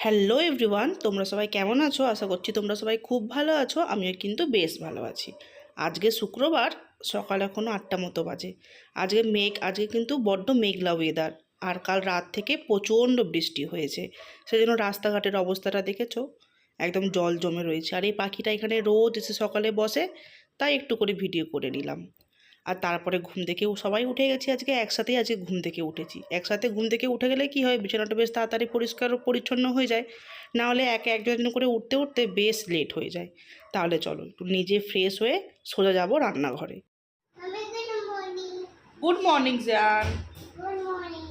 Hello everyone, তোমরা সবাই কেমন আছো? আশা করছি তোমরা সবাই খুব ভালো আছো, আমিও কিন্তু বেশ ভালো আছি। আজকে শুক্রবার, সকাল এখনও আটটা মতো বাজে। আজকে মেঘ, আজকে কিন্তু বড্ড মেঘলা ওয়েদার আর কাল রাত থেকে প্রচণ্ড বৃষ্টি হয়েছে। সেজন্য রাস্তাঘাটের অবস্থাটা দেখেছ? একদম জল জমে রয়েছে। আর এই পাখিটা এখানে রোজ এসে সকালে বসে, তাই একটু করে ভিডিও করে নিলাম। আর তারপরে ঘুম থেকেও সবাই উঠে গেছি আজকে একসাথেই আজকে ঘুম থেকে উঠেছি একসাথে ঘুম থেকে উঠে গেলে কি হয় বিছানাটা বেশ তাড়াতাড়ি পরিষ্কার ও পরিচ্ছন্ন হয়ে যায় না হলে এক একজন একজন করে উঠতে উঠতে বেশ লেট হয়ে যায় তাহলে চলো একটু নিজে ফ্রেশ হয়ে সোজা যাবো রান্নাঘরে Mami, good morning. Good morning जयान Good morning.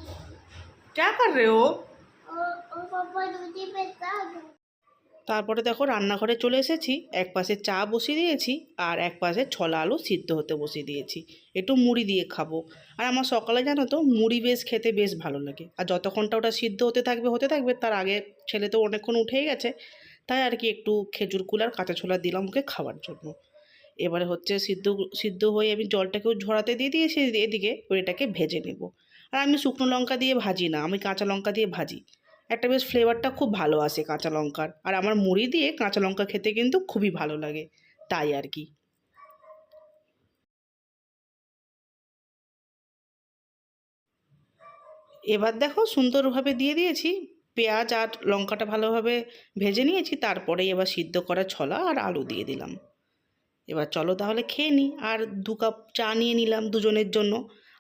क्या कर रहे हो और और पापा दूधी पिता दो তারপরে দেখো রান্নাঘরে চলে এসেছি। এক পাশে চা বসিয়ে দিয়েছি আর এক পাশে ছোলা আলু সিদ্ধ হতে বসিয়ে দিয়েছি। একটু মুড়ি দিয়ে খাব। আর আমার সকালে জানো তো, মুড়ি বেশ খেতে বেশ ভালো লাগে। আর যতক্ষণটা ওটা সিদ্ধ হতে থাকবে হতে থাকবে, তার আগে ছেলে তো অনেকক্ষণ উঠেই গেছে। তাই আর কি একটু খেজুর কুল আর কাঁচা ছোলা দিলাম ওকে খাওয়ার জন্য। এবারে হচ্ছে সিদ্ধ সিদ্ধ হয়ে আমি জলটাকেও ঝরাতে দিয়ে দিয়েছি, এদিকে এটাকে ভেজে নেব। আর আমি শুকনো লঙ্কা দিয়ে ভাজি না, আমি কাঁচা লঙ্কা দিয়ে ভাজি। একটা বেশ ফ্লেভারটা খুব ভালো আসে কাঁচা লঙ্কার। আর আমার মুড়ি দিয়ে কাঁচা লঙ্কা খেতে কিন্তু খুবই ভালো লাগে। তাই আর কি। এবার দেখো সুন্দরভাবে দিয়ে দিয়েছি। পেঁয়াজ আর লঙ্কাটা ভালোভাবে ভেজে নিয়েছি। তারপরে এবার সিদ্ধ করা ছলা আর আলু দিয়ে দিলাম। এবার চলো তাহলে খেয়ে নিই আর দু কাপ চা নিয়ে নিলাম দুজনের জন্য।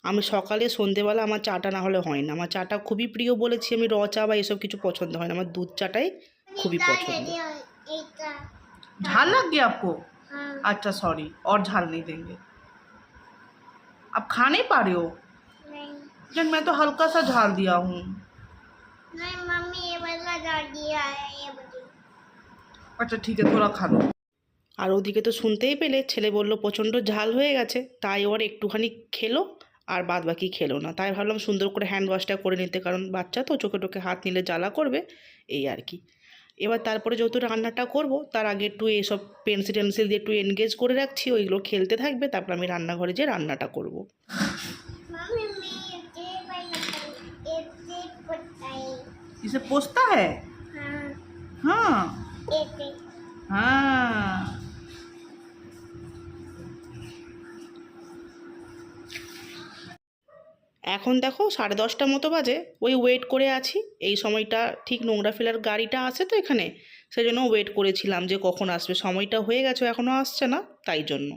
আমি সকালে সন্ধেবেলা আমার চাটা না হলে হয় না আমার চাটা খুবই প্রিয় বলেছি আমি র চা বা এসব কিছু পছন্দ হয় না আমার দুধ চাটাই খুবই পছন্দ एक झाल लग गया आपको हाँ अच्छा सॉरी और झाल नहीं देंगे आप खा नहीं पा रहे हो नहीं लेकिन मैं तो हल्का सा झाल दिया हूँ नहीं मम्मी ये वाला डाल दिया है ये बड़ी আচ্ছা ঠিক আছে তোরা খা লো আর ওদিকে তো শুনতেই পেলে ছেলে বলল প্রচণ্ড ঝাল হয়ে গেছে তাই ওর একটুখানি খেলো আর বাদ বাকি খেলো না তাই ভাবলাম সুন্দর করে হ্যান্ড ওয়াশটা করে নিতে কারণ বাচ্চা তো চোখে টোকে হাত নিলে জ্বালা করবে এই আর কি এবার তারপরে যেহেতু রান্নাটা করব তার আগে একটু এইসব পেন্সিল টেন্সিল দিয়ে একটু এনগেজ করে রাখছি ওইগুলো খেলতে থাকবে তারপর আমি রান্নাঘরে যেয়ে রান্নাটা করব। मम्मी मैं ये वाला ये ये पता है इसे पोसता है हाँ हाँ এখন দেখো সাড়ে দশটা মতো বাজে, ওই ওয়েট করে আছি। এই সময়টা ঠিক নোংরা ফেলার গাড়িটা আছে তো এখানে। সেই জন্য ওয়েট করেছিলাম যে কখন আসবে। সময়টা হয়ে গেছে এখনও আসছে না, তাই জন্য।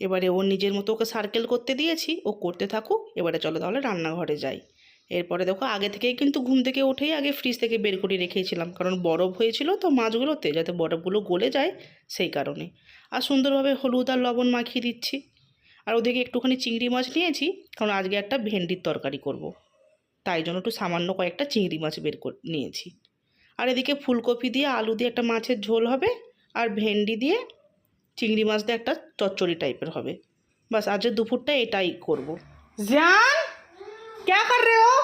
এবারে ও নিজের মতো ওকে সার্কেল করতে দিয়েছি, ও করতে থাকুক, এবারে চলো তাহলে রান্নাঘরে যাই। এরপরে দেখো আগে থেকেই কিন্তু ঘুম থেকে উঠেই আগে ফ্রিজ থেকে বের করে রেখেছিলাম। কারণ বরফ হয়েছিল তো মাছগুলোতে যাতে বরফগুলো গলে যায় সেই কারণে। আর সুন্দরভাবে হলুদ আর লবণ মাখিয়ে দিচ্ছি। আর ওদিকে একটুখানি চিংড়ি মাছ নিয়েছি, কারণ আজকে একটা ভেন্ডির তরকারি করব। তাই জন্য একটু সামান্য কয়েকটা চিংড়ি মাছ বের করে নিয়েছি। আর এদিকে ফুলকপি দিয়ে আলু দিয়ে একটা মাছের ঝোল হবে, আর ভেন্ডি দিয়ে চিংড়ি মাছ দিয়ে একটা চচ্চড়ি টাইপের হবে। বাস আজকে দুপুরটা এটাই করব। জিয়ান क्या कर रहे हो?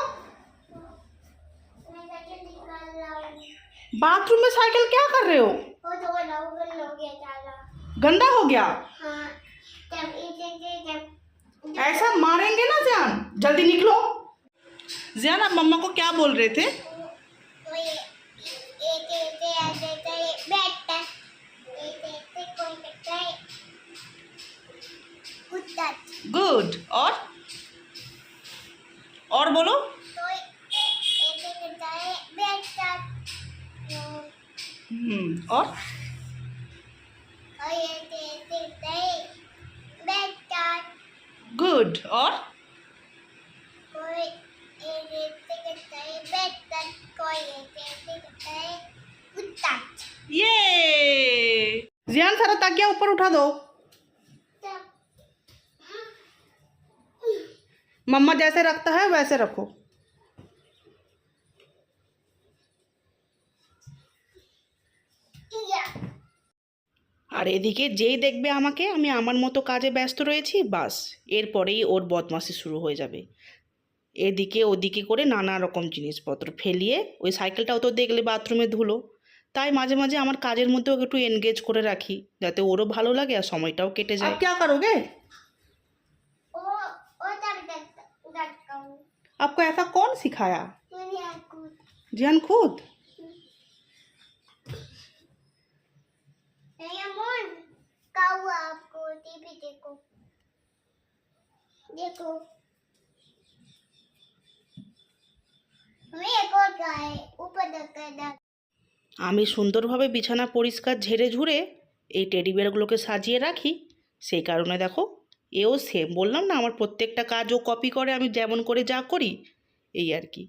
बाथरूम में साइकिल क्या कर रहे हो? गंदा हो गया। ऐसा मारेंगे ना ज्यान जल्दी निकलो। जियान आप मम्मा को क्या बोल रहे थे? good और? ये जियान सारा ताकिया ऊपर उठा दो। मम्मा जैसे रखता है वैसे रखो। আর এদিকে যেই দেখবে আমাকে আমি আমার মতো কাজে ব্যস্ত রয়েছি বাস এরপরেই ওর বদমাশি শুরু হয়ে যাবে এদিকে ওদিকে করে নানা রকম জিনিসপত্র ফেলিয়ে ওই সাইকেলটাও তো দেখলে বাথরুমে ধুলো তাই মাঝে মাঝে আমার কাজের মধ্যেও একটু এনগেজ করে রাখি যাতে ওরও ভালো লাগে আর সময়টাও কেটে যায় क्या करोगे वो वो तब तक तक कहूँ आपको ऐसा कौन सिखाया मैंने आपको जियान खुद रेमोन का हुआ आपको टीवी देखो देखो हमें एक और का है ऊपर रखा है আমি সুন্দরভাবে বিছানা পরিষ্কার ঝেড়ে ঝুড়ে এই টেডি বিয়ারগুলোকে সাজিয়ে রাখি সেই কারণে দেখো এও সেম বললাম না আমার প্রত্যেকটা কাজ ও কপি করে আমি যেমন করে যা করি এই আর কি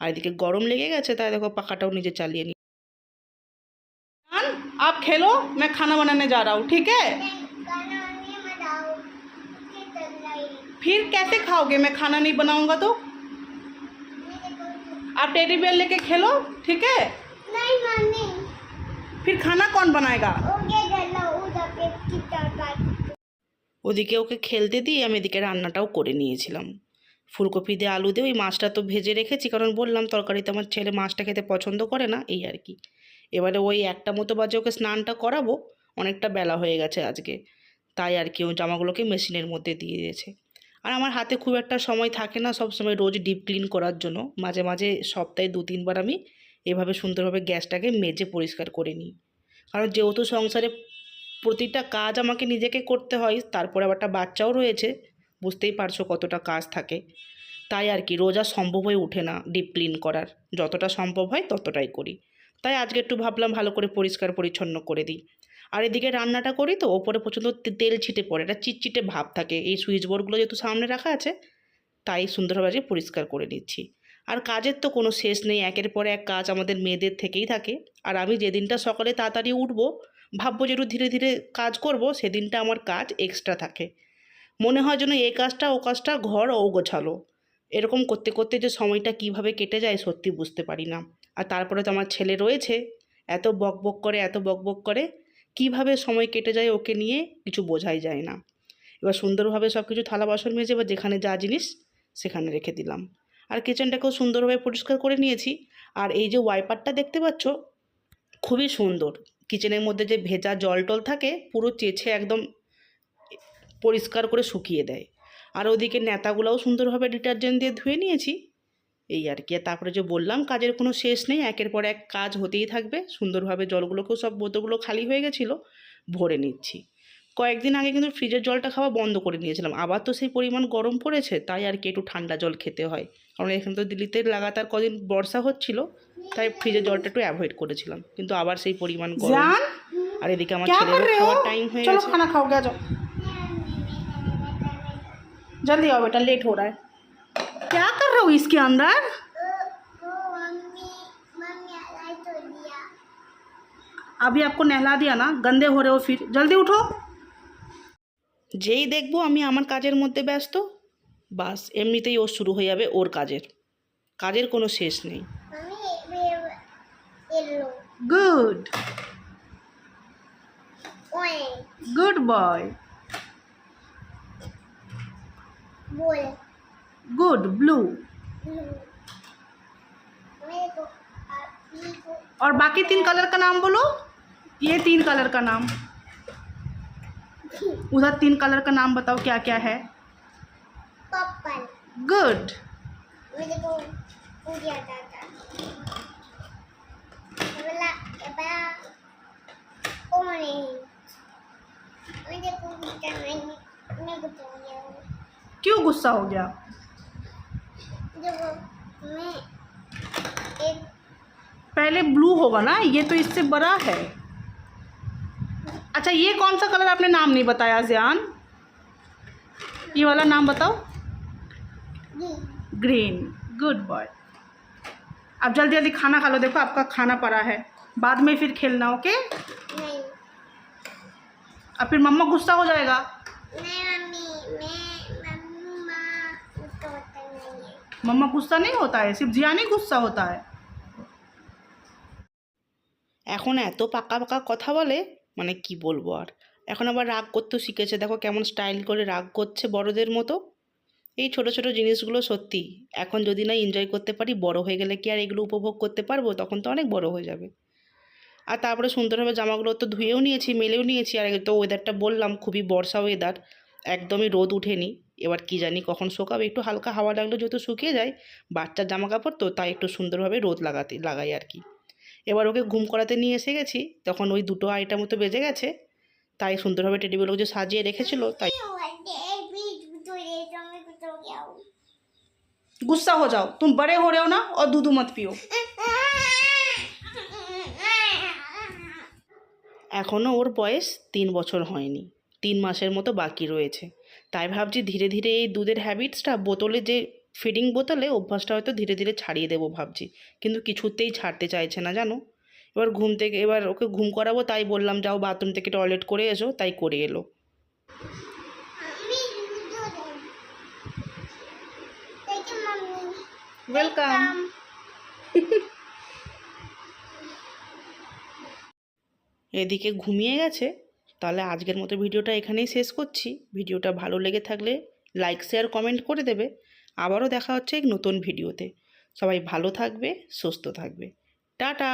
আর এদিকে গরম লেগে গেছে তাই দেখো পাখাটাও নিজে চালিয়ে নি आप खेलो मैं खाना बनाने जा रहा हूँ ठीक है गाना नहीं बनाओ उसकी तलाई फिर कैसे खाओगे मैं खाना नहीं बनाऊंगा तो मेरे को आप टेडी बियर लेके खेलो ठीक है नहीं मम्मी फिर खाना कौन बनाएगा ओके गला उधर पे कितना काट ওদিকে ওকে খেলতে দিয়ে আমি এদিকে রান্নাটাও করে নিয়েছিলাম ফুলকপি দিয়ে আলু দিয়ে ওই মাছটা তো ভেজে রেখেছি কারণ বললাম তরকারিতে আমার ছেলে মাছটা খেতে পছন্দ করে না এই আর কি এবারে ওই একটা মতো বাজে ওকে স্নানটা করাবো, অনেকটা বেলা হয়ে গেছে আজকে। তাই আর কি, ও জামাগুলোকে মেশিনের মধ্যে দিয়ে দিয়েছে। আর আমার হাতে খুব একটা সময় থাকে না সব সময় রোজ ডিপ ক্লিন করার জন্য। মাঝে মাঝে সপ্তাহে দু তিনবার আমি এভাবে সুন্দরভাবে গ্যাসটাকে মেজে পরিষ্কার করে নিই। কারণ যেহেতু সংসারে প্রতিটা কাজ আমাকে নিজেকে করতে হয়, তারপরে আবার একটা বাচ্চাও রয়েছে, বুঝতেই পারছ কতটা কাজ থাকে। তাই আর কি, রোজ সম্ভব হয়ে ওঠে না ডিপ ক্লিন করার। যতটা সম্ভব হয় ততটাই করি। তাই আজকে একটু ভাবলাম ভালো করে পরিষ্কার পরিচ্ছন্ন করে দিই। আর এদিকে রান্নাটা করি তো, ওপরে প্রচণ্ড তেল ছিটে পড়ে এটা চিটচিটে ভাব থাকে। এই সুইচ বোর্ডগুলো যেহেতু সামনে রাখা আছে, তাই সুন্দরভাবে পরিষ্কার করে নিচ্ছি। আর কাজের তো কোনো শেষ নেই, একের পর এক কাজ আমাদের মেয়েদের থেকেই থাকে। আর আমি যেদিনটা সকালে তাড়াতাড়ি উঠবো, ভাববো যে একটু ধীরে ধীরে কাজ করব, সেদিনটা আমার কাজ এক্সট্রা থাকে। মনে হয় যেন এই কাজটা, ও কাজটা ঘর ও গোছালো। এরকম করতে করতে যে সময়টা কীভাবে কেটে যায় সত্যি বুঝতে পারি না। আর তারপরে তো আমার ছেলে রয়েছে। এত বক বক করে, এত বক বক করে, কীভাবে সময় কেটে যায় ওকে নিয়ে কিছু বোঝাই যায় না। এবার সুন্দরভাবে সব কিছু থালা বাসন মেজে এবার যেখানে যা জিনিস সেখানে রেখে দিলাম। আর কিচেনটাকেও সুন্দরভাবে পরিষ্কার করে নিয়েছি। আর এই যে ওয়াইপারটা দেখতে পাচ্ছ, খুবই সুন্দর। কিচেনের মধ্যে যে ভেজা জল টল থাকে, পুরো চেছে একদম পরিষ্কার করে শুকিয়ে দেয়। আর ওদিকে নেতাগুলোও সুন্দরভাবে ডিটারজেন্ট দিয়ে ধুয়ে নিয়েছি। এই আর কি। তারপরে যে বললাম কাজের কোনো শেষ নেই একের পর এক কাজ হতেই থাকবে। সুন্দরভাবে জলগুলোকেও সব বোতলগুলো খালি হয়ে গেছিল ভরে নিচ্ছি। কয়েকদিন আগে কিন্তু ফ্রিজের জলটা খাওয়া বন্ধ করে নিয়েছিলাম। আবার তো সেই পরিমাণ গরম পড়েছে তাই আর কি একটু ঠান্ডা জল খেতে হয়। কারণ এখানে তো দিল্লিতে লাগাতার কদিন বর্ষা হচ্ছিল তাই ফ্রিজের জলটা একটু অ্যাভয়েড করেছিলাম। কিন্তু আবার সেই পরিমাণ গরম। আর এদিকে আমার ছেলের খাওয়ার টাইম হয়ে গেছে। খানা খাও জলদি হবে এটা লেট হো রা क्या कर रहे हो इसके अंदर वो मम्मी मम्मी आलाई तो दिया अभी आपको नहला दिया ना गंदे हो रहे हो फिर जल्दी उठो যেই দেখবো আমি আমার কাজের মধ্যে ব্যস্ত বাস এমনিতেই ওর শুরু হয়ে যাবে ওর কাজের কাজের কোনো শেষ নেই mummy yellow good orange good blue और बाकी तीन कलर का नाम बोलो। ये तीन कलर का नाम। उधर तीन कलर का नाम बताओ क्या क्या है पर्पल गुड क्यों गुस्सा हो गया? जब मैं एक पहले ब्लू होगा ना ये तो इससे बड़ा है। अच्छा ये कौन सा कलर आपने नाम नहीं बताया जियान? ये वाला नाम बताओ। ग्रीन। गुड बॉय अब जल्दी जल्दी खाना खा लो। देखो आपका खाना पड़ा है। बाद में फिर खेलना ओके नहीं। अब फिर मम्मा गुस्सा हो जाएगा। नहीं मम्मी मैं मम्मा गुस्सा नहीं होता है सिर्फ जियान ही गुस्सा होता है এখন এত পাকা পাকা কথা বলে মানে কি বলবো আর এখন আবার রাগ করতেও শিখেছে দেখো কেমন স্টাইল করে রাগ করছে বড়দের মতো এই ছোট ছোট জিনিসগুলো সত্যি এখন যদি না এনজয় করতে পারি বড় হয়ে গেলে কি আর এগুলো উপভোগ করতে পারবো তখন তো অনেক বড় হয়ে যাবে আর তারপরে সুন্দরভাবে জামাগুলো তো ধুয়েও নিয়েছি মেলেও নিয়েছি আর তো ওয়েদারটা বললাম খুবই বর্ষা ওয়েদার একদমই রোদ উঠেনি এবার কি জানি কখন শোকাবে একটু হালকা হাওয়া লাগলে যেহেতু শুকিয়ে যায় বাচ্চার জামা কাপড় তো তাই একটু সুন্দরভাবে রোদ লাগাতে লাগাই আর কি এবার ওকে ঘুম করাতে নিয়ে এসে গেছি তখন ওই দুটো আড়াইটা মতো বেজে গেছে তাই সুন্দরভাবে টেডিগুলো যে সাজিয়ে রেখেছিল তাই गुस्सा हो जाओ तुम बड़े हो रहे हो ना और दूध मत पियो এখনও ওর বয়স তিন বছর হয়নি তিন মাসের মতো বাকি রয়েছে তাই ভাবছি ধীরে ধীরে এই দুধের হ্যাবিটসটা বোতলে যে ফিডিং বোতলে অভ্যাসটা হয়তো ধীরে ধীরে ছাড়িয়ে দেবো ভাবছি। কিন্তু কিছুতেই ছাড়তে চাইছে না জানো? এবার ঘুম থেকে এবার ওকে ঘুম করাবো তাই বললাম যাও বাথরুম থেকে টয়লেট করে এসো তাই করে এলো। ওয়েলকাম এদিকে ঘুমিয়ে গেছে। তাহলে আজকের মতো ভিডিওটা এখানেই শেষ করছি। ভিডিওটা ভালো লেগে থাকলে লাইক, শেয়ার, কমেন্ট করে দেবে। আবারও দেখা হচ্ছে এক নতুন ভিডিওতে। সবাই ভালো থাকবে, সুস্থ থাকবে। টাটা!